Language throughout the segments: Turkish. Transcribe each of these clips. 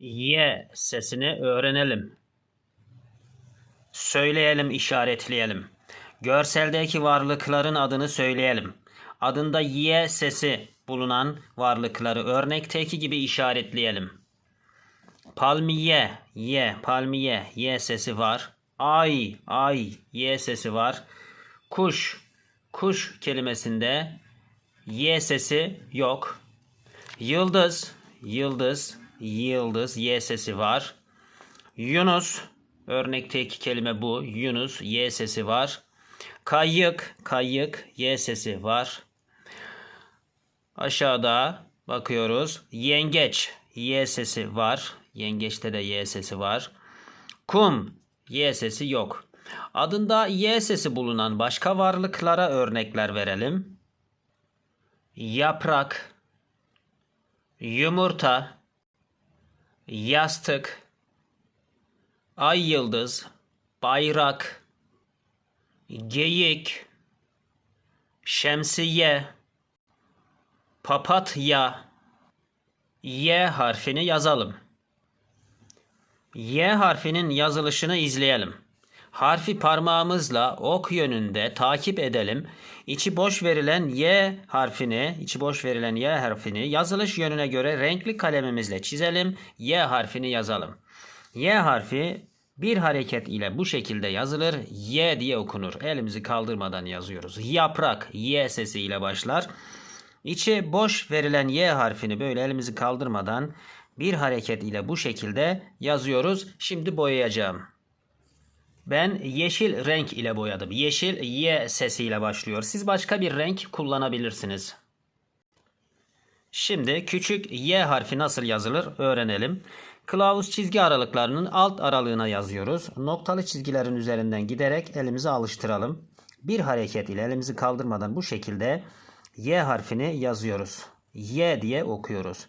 Y sesini öğrenelim. Söyleyelim, işaretleyelim. Görseldeki varlıkların adını söyleyelim. Adında Y sesi bulunan varlıkları örnekteki gibi işaretleyelim. Palmiye, Y, palmiye, Y sesi var. Ay, ay, Y sesi var. Kuş, kuş kelimesinde Y sesi yok. Yıldız, yıldız, yıldız, Y sesi var. Yunus, örnekteki kelime bu. Yunus, Y sesi var. Kayık, kayık, Y sesi var. Aşağıda bakıyoruz. Yengeç, Y sesi var. Yengeçte de Y sesi var. Kum, Y sesi yok. Adında Y sesi bulunan başka varlıklara örnekler verelim. Yaprak, yumurta, yastık, ay yıldız, bayrak, geyik, şemsiye, papatya, Y harfini yazalım. Y harfinin yazılışını izleyelim. Harfi parmağımızla ok yönünde takip edelim. İçi boş verilen Y harfini, içi boş verilen Y harfini yazılış yönüne göre renkli kalemimizle çizelim. Y harfini yazalım. Y harfi bir hareket ile bu şekilde yazılır. Y diye okunur. Elimizi kaldırmadan yazıyoruz. Yaprak Y sesi ile başlar. İçi boş verilen Y harfini böyle elimizi kaldırmadan bir hareket ile bu şekilde yazıyoruz. Şimdi boyayacağım. Ben yeşil renk ile boyadım. Yeşil Y sesiyle başlıyor. Siz başka bir renk kullanabilirsiniz. Şimdi küçük Y harfi nasıl yazılır öğrenelim. Kılavuz çizgi aralıklarının alt aralığına yazıyoruz. Noktalı çizgilerin üzerinden giderek elimizi alıştıralım. Bir hareket ile elimizi kaldırmadan bu şekilde Y harfini yazıyoruz. Y diye okuyoruz.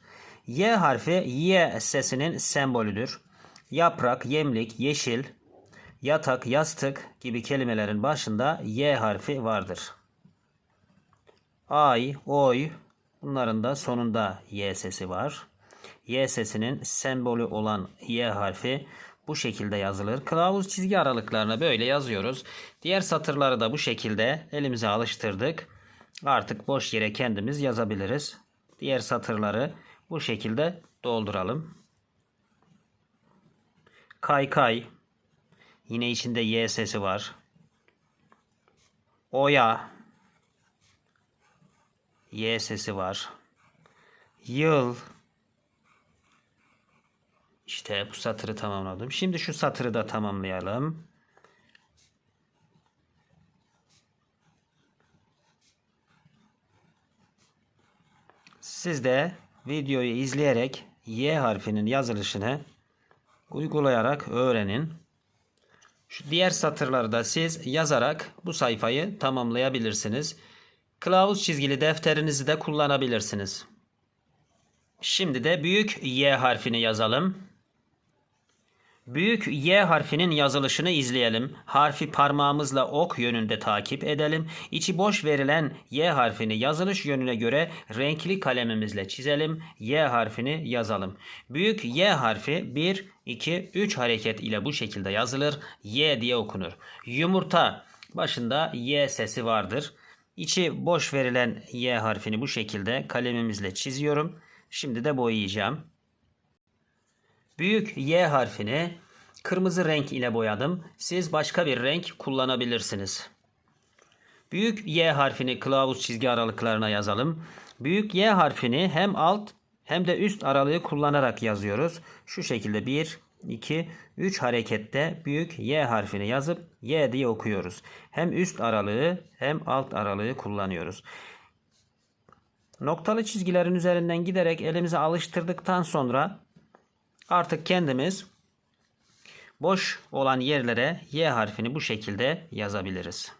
Y harfi Y sesinin sembolüdür. Yaprak, yemlik, yeşil, yatak, yastık gibi kelimelerin başında Y harfi vardır. Ay, oy bunların da sonunda Y sesi var. Y sesinin sembolü olan Y harfi bu şekilde yazılır. Kılavuz çizgi aralıklarına böyle yazıyoruz. Diğer satırları da bu şekilde elimize alıştırdık. Artık boş yere kendimiz yazabiliriz. Diğer satırları bu şekilde dolduralım. Kaykay. Yine içinde Y sesi var. Oya. Y sesi var. Yıl. İşte bu satırı tamamladım. Şimdi şu satırı da tamamlayalım. Siz de videoyu izleyerek Y harfinin yazılışını uygulayarak öğrenin. Şu diğer satırları da siz yazarak bu sayfayı tamamlayabilirsiniz. Kılavuz çizgili defterinizi de kullanabilirsiniz. Şimdi de büyük Y harfini yazalım. Büyük Y harfinin yazılışını izleyelim. Harfi parmağımızla ok yönünde takip edelim. İçi boş verilen Y harfini yazılış yönüne göre renkli kalemimizle çizelim. Y harfini yazalım. Büyük Y harfi 1, 2, 3 hareket ile bu şekilde yazılır. Y diye okunur. Yumurta başında Y sesi vardır. İçi boş verilen Y harfini bu şekilde kalemimizle çiziyorum. Şimdi de boyayacağım. Büyük Y harfini kırmızı renk ile boyadım. Siz başka bir renk kullanabilirsiniz. Büyük Y harfini kılavuz çizgi aralıklarına yazalım. Büyük Y harfini hem alt hem de üst aralığı kullanarak yazıyoruz. Şu şekilde 1, 2, 3 harekette büyük Y harfini yazıp Y diye okuyoruz. Hem üst aralığı hem alt aralığı kullanıyoruz. Noktalı çizgilerin üzerinden giderek elimizi alıştırdıktan sonra Artık kendimiz boş olan yerlere Y harfini bu şekilde yazabiliriz.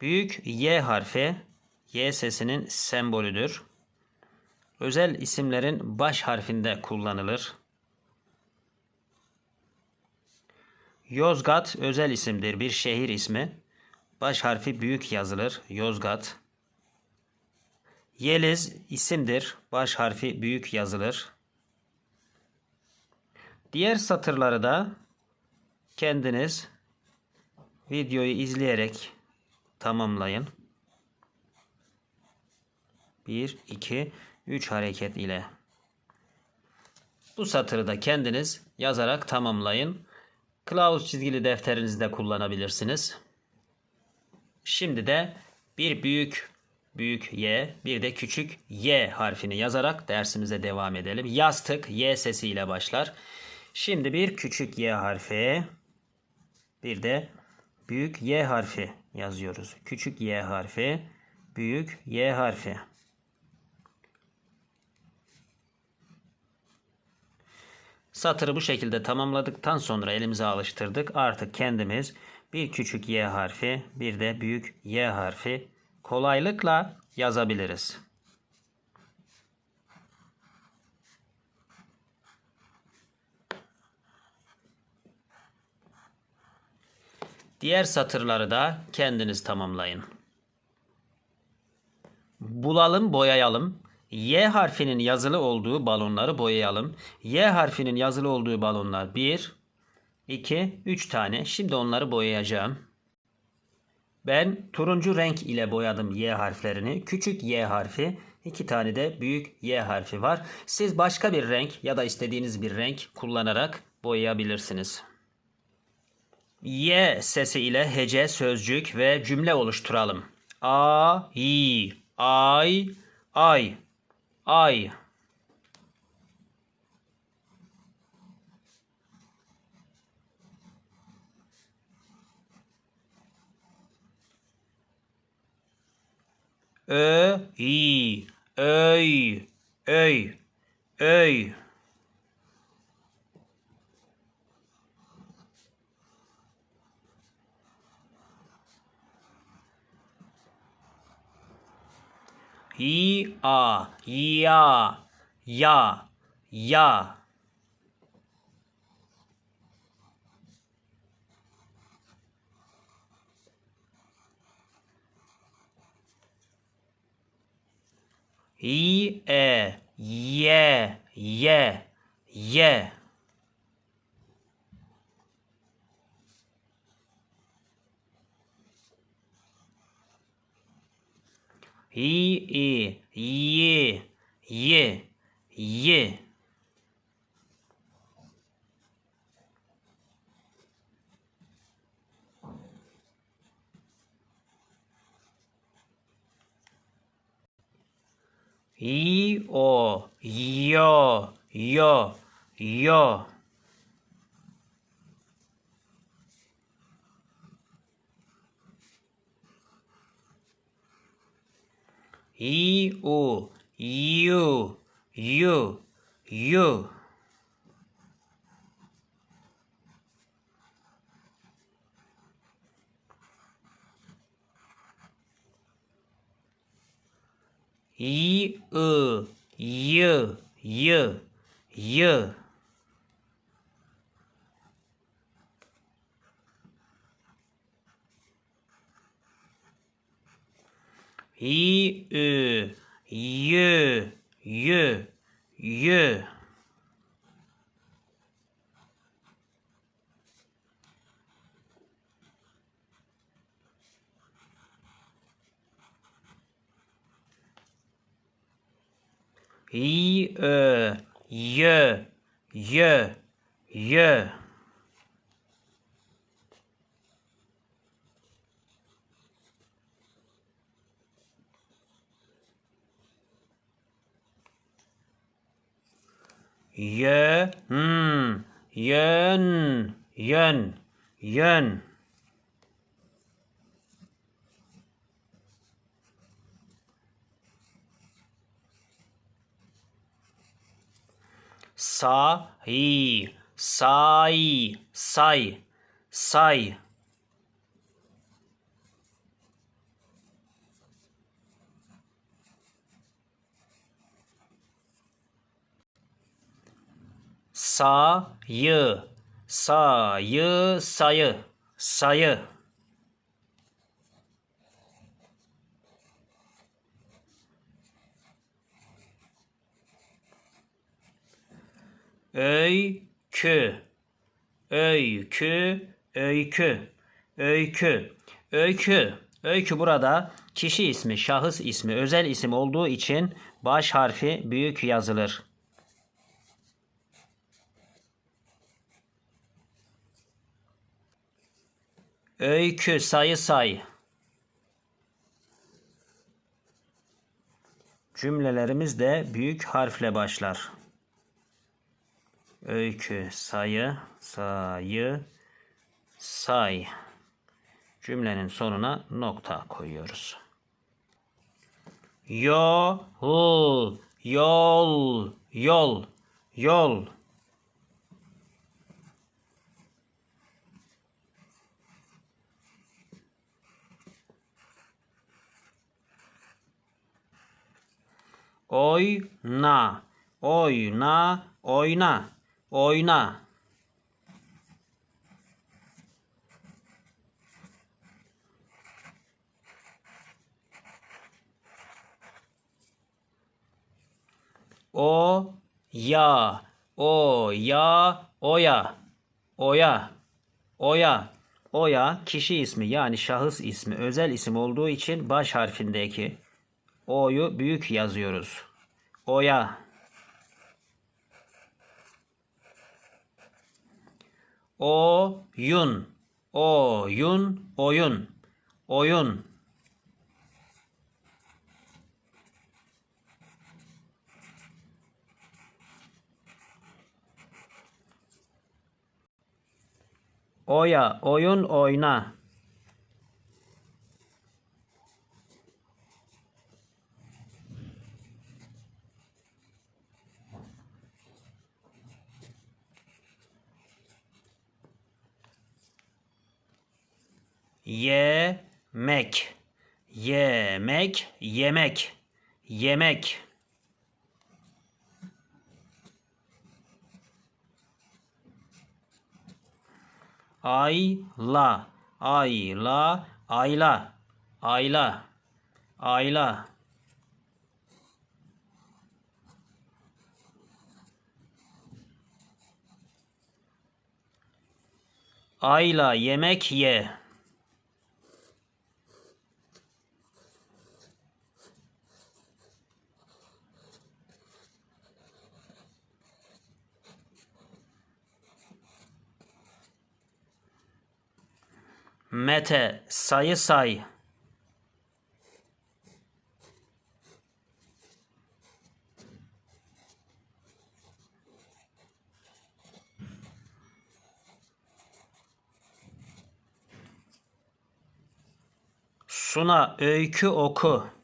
Büyük Y harfi Y sesinin sembolüdür. Özel isimlerin baş harfinde kullanılır. Yozgat özel isimdir, bir şehir ismi. Baş harfi büyük yazılır. Yozgat. Yeliz isimdir. Baş harfi büyük yazılır. Diğer satırları da kendiniz videoyu izleyerek tamamlayın. 1, 2, 3 hareket ile. Bu satırı da kendiniz yazarak tamamlayın. Kılavuz çizgili defterinizde kullanabilirsiniz. Şimdi de bir büyük büyük Y bir de küçük Y harfini yazarak dersimize devam edelim. Yastık Y sesiyle başlar. Şimdi bir küçük Y harfi bir de büyük Y harfi yazıyoruz. Küçük Y harfi, büyük Y harfi. Satırı bu şekilde tamamladıktan sonra elimize alıştırdık. Artık kendimiz bir küçük Y harfi, bir de büyük Y harfi kolaylıkla yazabiliriz. Diğer satırları da kendiniz tamamlayın. Bulalım, boyayalım. Y harfinin yazılı olduğu balonları boyayalım. Y harfinin yazılı olduğu balonlar 1, 2, 3 tane. Şimdi onları boyayacağım. Ben turuncu renk ile boyadım Y harflerini. Küçük Y harfi, iki tane de büyük Y harfi var. Siz başka bir renk ya da istediğiniz bir renk kullanarak boyayabilirsiniz. Y sesi ile hece, sözcük ve cümle oluşturalım. A, i, ay, ay, ay. Ö, i, öy, öy, öy. i a ya ya ya i e ye ye ye i i ye ye ye 이오 이어 이어 이어 이오 이유 이유 이유. 一二一，一，一，一，二一，一，一，一。İ ö yö yö yö Yön, yön, yön, yön. Say, say, say, say. sayı sayı sayı sayı öykü, öykü, öykü, öykü, öykü. Öykü burada kişi ismi, şahıs ismi, özel isim olduğu için baş harfi büyük yazılır. Öykü sayı say. Cümlelerimiz de büyük harfle başlar. Öykü sayı sayı say. Cümlenin sonuna nokta koyuyoruz. Yol, yol, yol, yol. Oyna, oyna, oyna, oyna. O ya o ya oya oya oya oya kişi ismi yani şahıs ismi özel isim olduğu için baş harfindeki o'yu büyük yazıyoruz. Oya oyun. Oyun. Oyun. Oyun. Oya, oyun oyna. Yemek, yemek, yemek, yemek. Ayla, ayla, ayla, ayla, ayla. Ayla yemek ye. Mete sayı say. Suna öykü oku.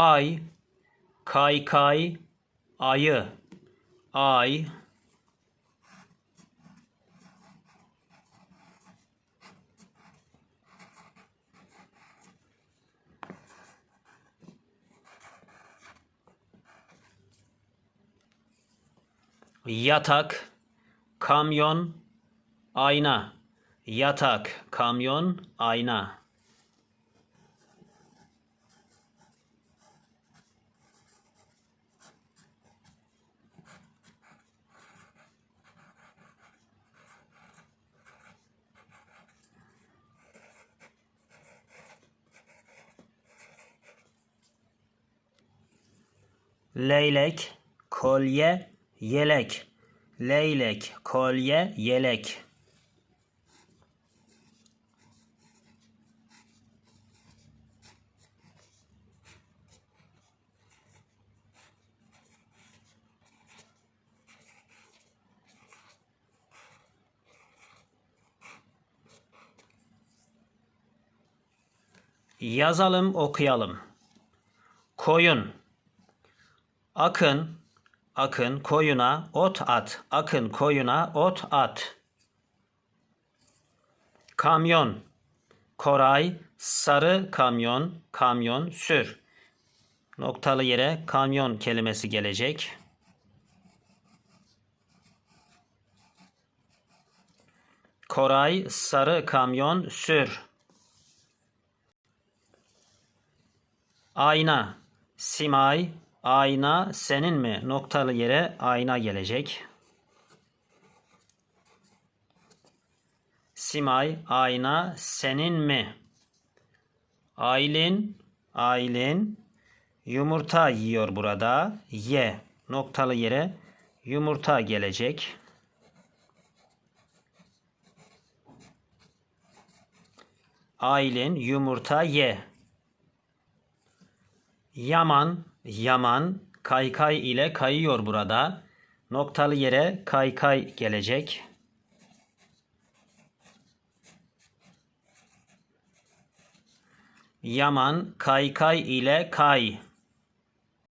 Ay, kaykay, ayı, ay, yatak, kamyon, ayna, yatak, kamyon, ayna. Leylek, kolye, yelek. Leylek, kolye, yelek. Yazalım, okuyalım. Koyun. Akın, akın koyuna ot at. Akın koyuna ot at. Kamyon, koray, sarı kamyon, kamyon sür. Noktalı yere kamyon kelimesi gelecek. Koray sarı kamyon sür. Ayna, simay, Ayna senin mi? Noktalı yere ayna gelecek. Simay. Ayna senin mi? Aylin. Aylin. Yumurta yiyor burada. Ye. Noktalı yere yumurta gelecek. Aylin yumurta ye. Yaman, Yaman kaykay ile kayıyor burada. Noktalı yere kaykay gelecek. Yaman kaykay ile kay.